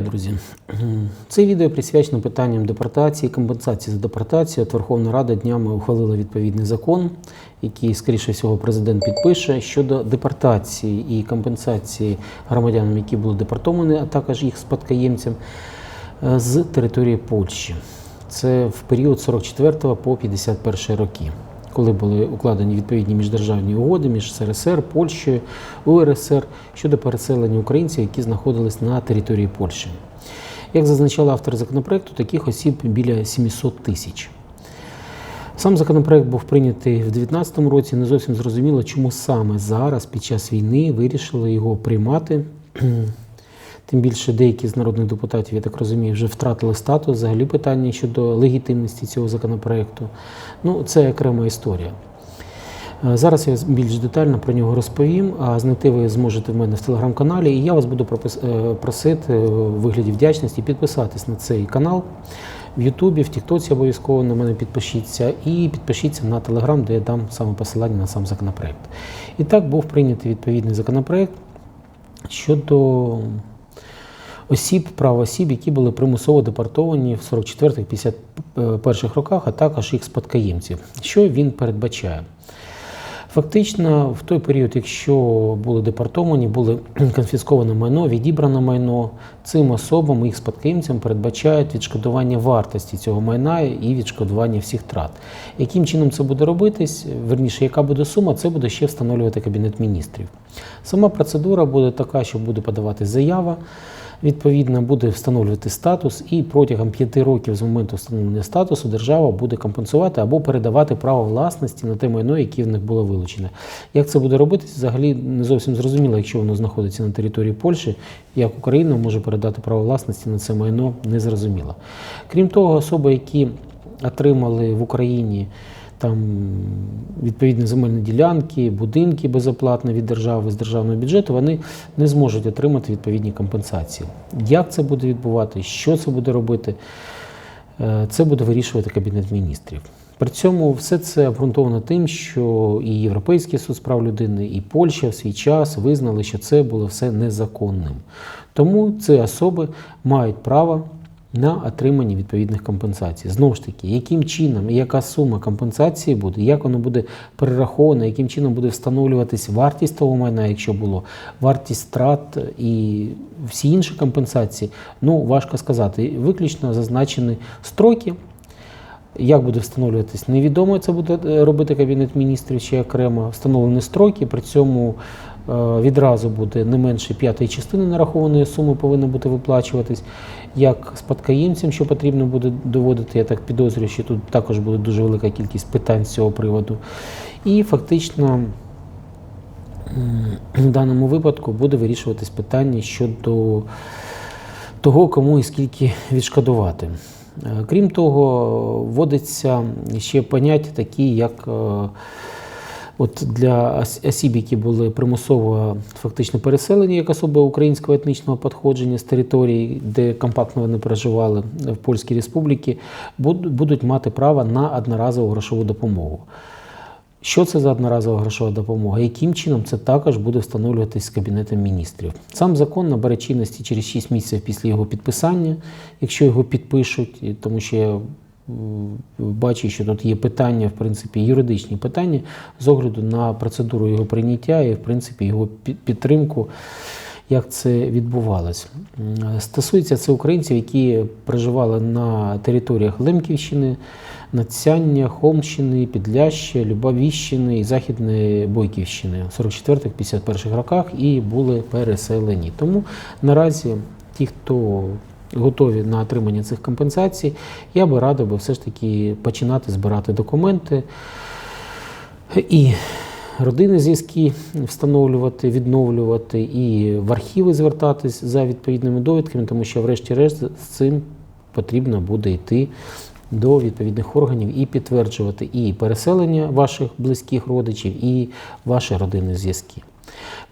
Друзі, це відео присвячено питанням депортації, компенсації за депортацію. От Верховна Рада днями ухвалила відповідний закон, який, скоріше всього, президент підпише щодо депортації і компенсації громадянам, які були депортовані, а також їх спадкоємцям е, з території Польщі. Це в період 44 по 51 роки, коли були укладені відповідні міждержавні угоди між СРСР, Польщею, УРСР щодо переселення українців, які знаходились на території Польщі. Як зазначали автори законопроекту, таких осіб біля 700 тисяч. Сам законопроект був прийнятий в 2019 році. Не зовсім зрозуміло, чому саме зараз, під час війни, вирішили його приймати. Тим більше деякі з народних депутатів, я так розумію, вже втратили статус. Взагалі питання щодо легітимності цього законопроекту. Ну, це окрема історія. Е, Зараз я більш детально про нього розповім, а знайти ви зможете в мене в телеграм-каналі, і я вас буду е, просити у вигляді вдячності підписатись на цей канал в Ютубі, в Тіктоці обов'язково на мене підпишіться, і підпишіться на телеграм, де я дам саме посилання на сам законопроект. І так був прийнятий відповідний законопроект щодо осіб, прав осіб, які були примусово депортовані в 44-51 роках, а також їх спадкоємців. Що він передбачає? Фактично, в той період, якщо були депортовані, були конфісковане майно, відібране майно, цим особам, їх спадкоємцям передбачають відшкодування вартості цього майна і відшкодування всіх втрат. Яким чином це буде робитись, верніше, яка буде сума, це буде ще встановлювати Кабінет міністрів. Сама процедура буде така, що буде подавати заява. Відповідно, буде встановлювати статус, і протягом п'яти років з моменту встановлення статусу держава буде компенсувати або передавати право власності на те майно, яке в них було вилучене. Як це буде робитись, взагалі не зовсім зрозуміло, якщо воно знаходиться на території Польщі, як Україна може передати право власності на це майно, не зрозуміло. Крім того, особи, які отримали в Україні там відповідні земельні ділянки, будинки безоплатно від держави з державного бюджету, вони не зможуть отримати відповідні компенсації. Як це буде відбувати, що це буде робити, е, це буде вирішувати Кабінет міністрів. При цьому все це обґрунтовано тим, що і Європейський суд з прав людини, і Польща в свій час визнали, що це було все незаконним. Тому ці особи мають право на отримання відповідних компенсацій. Знову ж таки, яким чином яка сума компенсації буде, як воно буде перераховано, яким чином буде встановлюватись вартість того майна, якщо було, вартість втрат і всі інші компенсації, ну важко сказати. Виключно зазначені строки. Як буде встановлюватись, невідомо це буде е, робити Кабінет міністрів чи окремо встановлені строки. При цьому е, відразу буде не менше п'ятої частини нарахованої суми повинна бути виплачуватись. Як спадкоємцям, що потрібно буде доводити, я так підозрюю, що тут також буде дуже велика кількість питань з цього приводу. І фактично в даному випадку буде вирішуватись питання щодо того, кому і скільки відшкодувати. Е, Крім того, вводиться ще поняття такі, як е, от для осіб, які були примусово фактично переселені, як особи українського етнічного походження з територій, де компактно вони проживали в Польській Республіці, будуть мати право на одноразову грошову допомогу. Що це за одноразова грошова допомога? Яким чином це також буде встановлюватись з Кабінетом міністрів? Сам закон набере чинності через 6 місяців після його підписання, якщо його підпишуть, тому що бачу, що тут є питання, в принципі, юридичні питання з огляду на процедуру його прийняття і, в принципі, його підтримку. Як це відбувалось? Стосується це українців, які проживали на територіях Лемківщини, Надцяння, Холмщини, Підляща, Любавіщини і Західної Бойківщини в 44-51 роках і були переселені. Тому наразі ті, хто готові на отримання цих компенсацій, я би радив би все ж таки починати збирати документи і родинні зв'язки встановлювати, відновлювати, і в архіви звертатись за відповідними довідками, тому що, врешті-решт, з цим потрібно буде йти до відповідних органів і підтверджувати і переселення ваших близьких родичів, і ваші родинні зв'язки.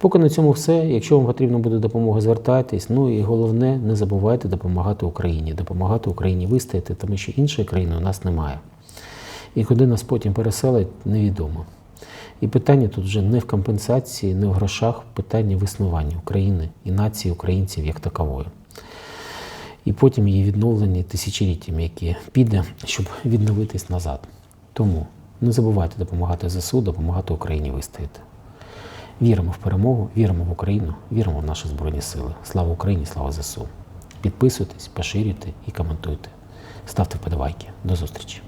Поки на цьому все. Якщо вам потрібна буде допомога, звертайтесь. Ну і головне, не забувайте допомагати Україні, допомагати Україні вистояти, тому що іншої країни у нас немає. І куди нас потім переселять, невідомо. І питання тут вже не в компенсації, не в грошах, питання в існуванні України і нації українців як такової. і потім її відновлення тисячоліттям, яке піде, щоб відновитись назад. Тому не забувайте допомагати ЗСУ, допомагати Україні вистояти. Віримо в перемогу, віримо в Україну, віримо в наші Збройні Сили. Слава Україні, слава ЗСУ. Підписуйтесь, поширюйте і коментуйте. Ставте вподобайки. До зустрічі.